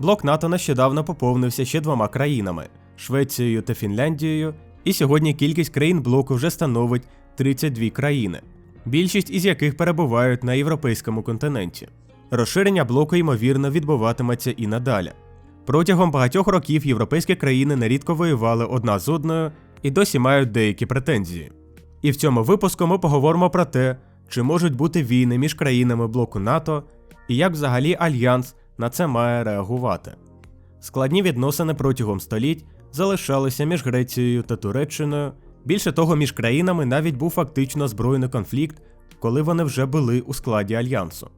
Блок НАТО нещодавно поповнився ще двома країнами Швецією та Фінляндією, і сьогодні кількість країн блоку вже становить 32 країни, більшість із яких перебувають на європейському континенті. Розширення блоку, ймовірно, відбуватиметься і надалі. Протягом багатьох років європейські країни нерідко воювали одна з одною і досі мають деякі претензії. І в цьому випуску ми поговоримо про те, чи можуть бути війни між країнами блоку НАТО і як взагалі альянс на це має реагувати. Складні відносини протягом століть залишалися між Грецією та Туреччиною. Більше того, між країнами навіть був фактично збройний конфлікт, коли вони вже були у складі альянсу.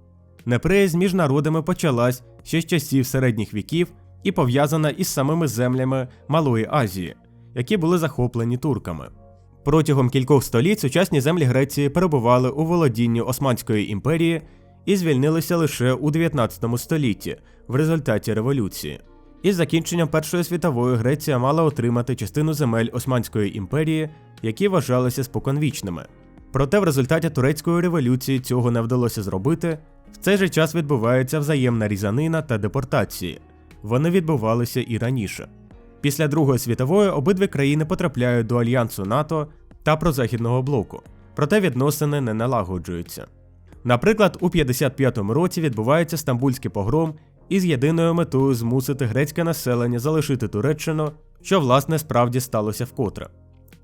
Неприязнь між народами почалась ще з часів середніх віків і пов'язана із самими землями Малої Азії, які були захоплені турками. Протягом кількох століть сучасні землі Греції перебували у володінні Османської імперії і звільнилися лише у 19 столітті в результаті революції. Із закінченням Першої світової Греція мала отримати частину земель Османської імперії, які вважалися споконвічними. Проте в результаті турецької революції цього не вдалося зробити. В цей же час відбувається взаємна різанина та депортації. Вони відбувалися і раніше. Після Другої світової обидві країни потрапляють до альянсу НАТО та прозахідного блоку, проте відносини не налагоджуються. Наприклад, у 55-му році відбувається стамбульський погром із єдиною метою змусити грецьке населення залишити Туреччину, що власне справді сталося вкотре.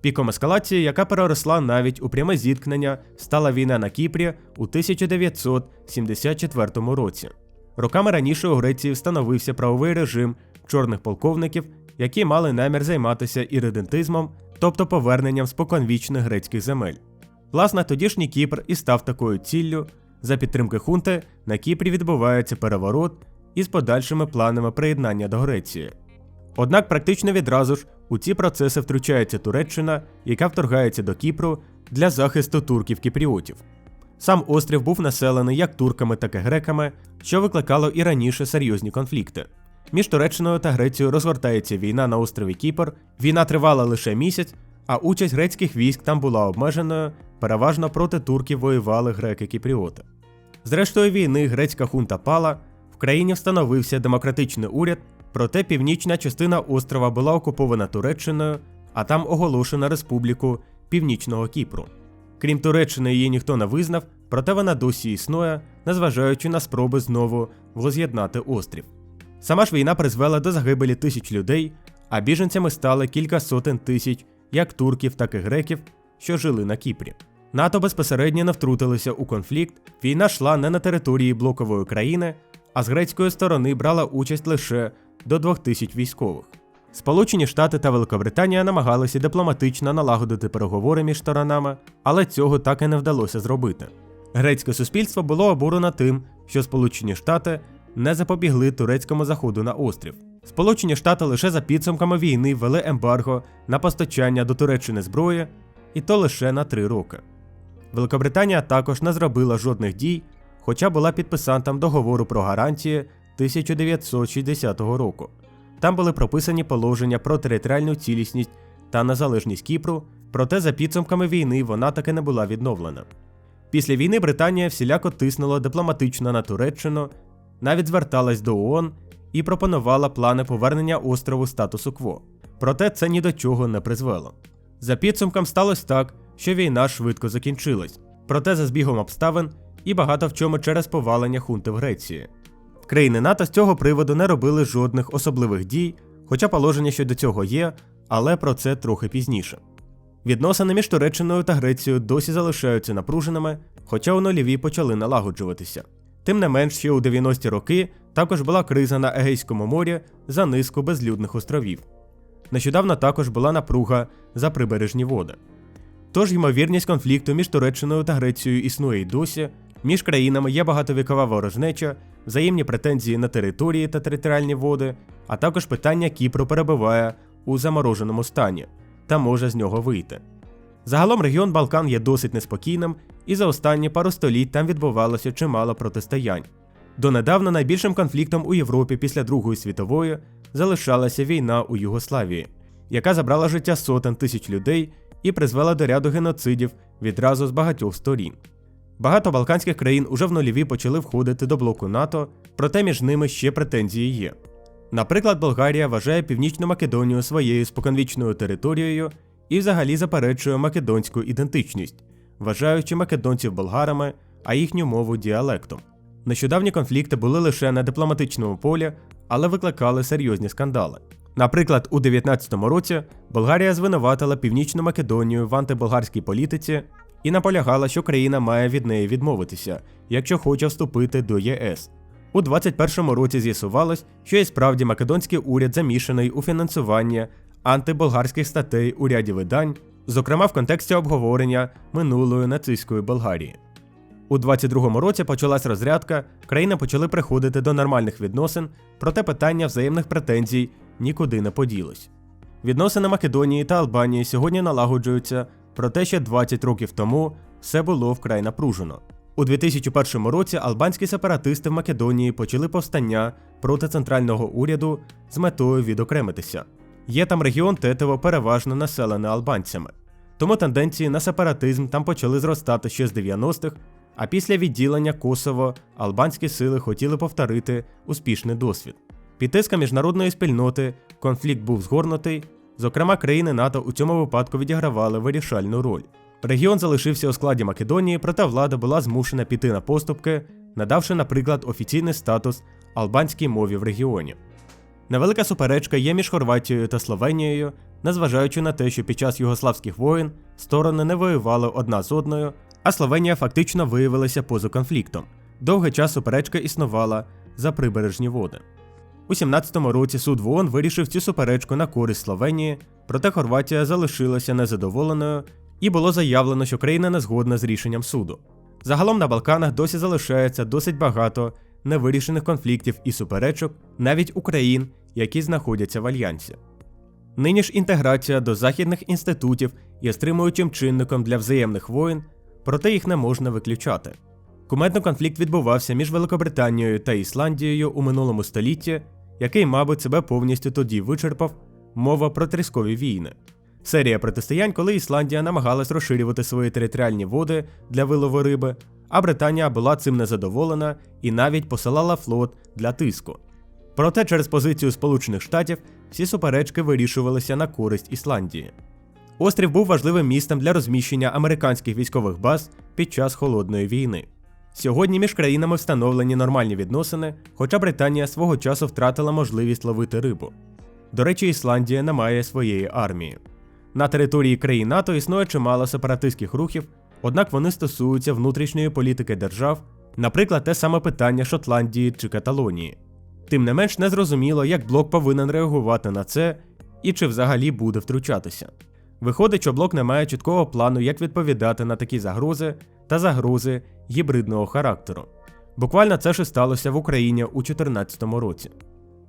Піком ескалації, яка переросла навіть у пряме зіткнення, стала війна на Кіпрі у 1974 році. Роками раніше у Греції встановився правовий режим чорних полковників, які мали намір займатися іридентизмом, тобто поверненням споконвічних грецьких земель. Власне, тодішній Кіпр і став такою ціллю. За підтримки хунти на Кіпрі відбувається переворот із подальшими планами приєднання до Греції. Однак практично відразу ж у ці процеси втручається Туреччина, яка вторгається до Кіпру для захисту турків-кіпріотів. Сам острів був населений як турками, так і греками, що викликало і раніше серйозні конфлікти. Між Туреччиною та Грецією розгортається війна на острові Кіпр. Війна тривала лише місяць, а участь грецьких військ там була обмеженою, переважно проти турків воювали греки-кіпріоти. Зрештою війни грецька хунта пала, в країні встановився демократичний уряд, проте північна частина острова була окупована Туреччиною, а там оголошена республіку Північного Кіпру. Крім Туреччини, її ніхто не визнав, проте вона досі існує, незважаючи на спроби знову воз'єднати острів. Сама ж війна призвела до загибелі тисяч людей, а біженцями стали кілька сотень тисяч як турків, так і греків, що жили на Кіпрі. НАТО безпосередньо не втрутилися у конфлікт, війна йшла не на території блокової країни, а з грецької сторони брала участь лише до 2000 військових. Сполучені Штати та Великобританія намагалися дипломатично налагодити переговори між сторонами, але цього так і не вдалося зробити. Грецьке суспільство було обурено тим, що Сполучені Штати не запобігли турецькому заходу на острів. Сполучені Штати лише за підсумками війни ввели ембарго на постачання до Туреччини зброї, і то лише на три роки. Великобританія також не зробила жодних дій, хоча була підписантом договору про гарантії 1960 року. Там були прописані положення про територіальну цілісність та незалежність Кіпру, проте за підсумками війни вона таки не була відновлена. Після війни Британія всіляко тиснула дипломатично на Туреччину, навіть зверталась до ООН і пропонувала плани повернення острову статусу кво. Проте це ні до чого не призвело. За підсумком сталося так, що війна швидко закінчилась, проте за збігом обставин і багато в чому через повалення хунти в Греції. Країни НАТО з цього приводу не робили жодних особливих дій, хоча положення щодо цього є, але про це трохи пізніше. Відносини між Туреччиною та Грецією досі залишаються напруженими, хоча у нульові почали налагоджуватися. Тим не менш, ще у 90-ті роки також була криза на Егейському морі за низку безлюдних островів. Нещодавно також була напруга за прибережні води. Тож ймовірність конфлікту між Туреччиною та Грецією існує й досі, між країнами є багатовікова ворожнеча, взаємні претензії на території та територіальні води, а також питання Кіпру перебуває у замороженому стані та може з нього вийти. Загалом регіон Балкан є досить неспокійним, і за останні пару століть там відбувалося чимало протистоянь. Донедавна найбільшим конфліктом у Європі після Другої світової залишалася війна у Югославії, яка забрала життя сотень тисяч людей і призвела до ряду геноцидів відразу з багатьох сторін. Багато балканських країн уже в нульові почали входити до блоку НАТО, проте між ними ще претензії є. Наприклад, Болгарія вважає Північну Македонію своєю споконвічною територією і взагалі заперечує македонську ідентичність, вважаючи македонців болгарами, а їхню мову діалектом. Нещодавні конфлікти були лише на дипломатичному полі, але викликали серйозні скандали. Наприклад, у 19-му році Болгарія звинуватила Північну Македонію в антиболгарській політиці і наполягала, що країна має від неї відмовитися, якщо хоче вступити до ЄС. У 21-му році з'ясувалось, що і справді македонський уряд замішаний у фінансування антиболгарських статей у ряді видань, зокрема в контексті обговорення минулої нацистської Болгарії. У 22-му році почалась розрядка, країни почали приходити до нормальних відносин, проте питання взаємних претензій нікуди не поділось. Відносини Македонії та Албанії сьогодні налагоджуються, проте ще 20 років тому все було вкрай напружено. У 2001 році албанські сепаратисти в Македонії почали повстання проти центрального уряду з метою відокремитися. Є там регіон Тетево переважно населений албанцями. Тому тенденції на сепаратизм там почали зростати ще з 90-х, а після відділення Косово албанські сили хотіли повторити успішний досвід. Під тиском міжнародної спільноти конфлікт був згорнутий, зокрема, країни НАТО у цьому випадку відігравали вирішальну роль. Регіон залишився у складі Македонії, проте влада була змушена піти на поступки, надавши, наприклад, офіційний статус албанській мові в регіоні. Невелика суперечка є між Хорватією та Словенією, незважаючи на те, що під час югославських воєн сторони не воювали одна з одною, а Словенія фактично виявилася поза конфліктом. Довгий час суперечка існувала за прибережні води. У 17-му році суд в ООН вирішив цю суперечку на користь Словенії, проте Хорватія залишилася незадоволеною і було заявлено, що країна не згодна з рішенням суду. Загалом на Балканах досі залишається досить багато невирішених конфліктів і суперечок навіть у країн, які знаходяться в альянсі. Нині ж інтеграція до західних інститутів є стримуючим чинником для взаємних воєн, проте їх не можна виключати. Кумедний конфлікт відбувався між Великобританією та Ісландією у минулому столітті, який, мабуть, себе повністю тоді вичерпав мова про тріскові війни. Серія протистоянь, коли Ісландія намагалась розширювати свої територіальні води для вилову риби, а Британія була цим незадоволена і навіть посилала флот для тиску. Проте через позицію Сполучених Штатів всі суперечки вирішувалися на користь Ісландії. Острів був важливим містом для розміщення американських військових баз під час холодної війни. Сьогодні між країнами встановлені нормальні відносини, хоча Британія свого часу втратила можливість ловити рибу. До речі, Ісландія не має своєї армії. На території країн НАТО існує чимало сепаратистських рухів, однак вони стосуються внутрішньої політики держав, наприклад, те саме питання Шотландії чи Каталонії. Тим не менш незрозуміло, як блок повинен реагувати на це і чи взагалі буде втручатися. Виходить, що блок не має чіткого плану, як відповідати на такі загрози та загрози гібридного характеру. Буквально це ж і сталося в Україні у 2014 році.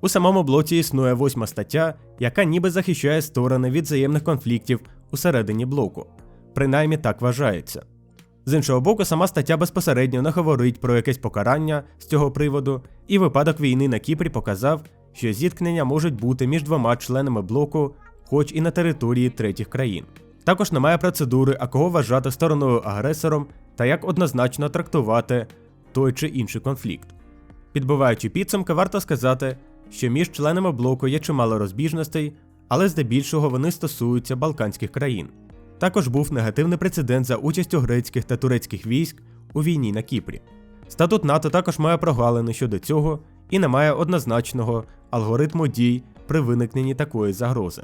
У самому блоці існує восьма стаття, яка ніби захищає сторони від взаємних конфліктів усередині блоку. Принаймні так вважається. З іншого боку, сама стаття безпосередньо не говорить про якесь покарання з цього приводу, і випадок війни на Кіпрі показав, що зіткнення можуть бути між двома членами блоку, хоч і на території третіх країн. Також немає процедури, а кого вважати стороною агресором та як однозначно трактувати той чи інший конфлікт. Підбиваючи підсумки, варто сказати, що між членами блоку є чимало розбіжностей, але здебільшого вони стосуються Балканських країн. Також був негативний прецедент за участю грецьких та турецьких військ у війні на Кіпрі. Статут НАТО також має прогалини щодо цього і не має однозначного алгоритму дій при виникненні такої загрози.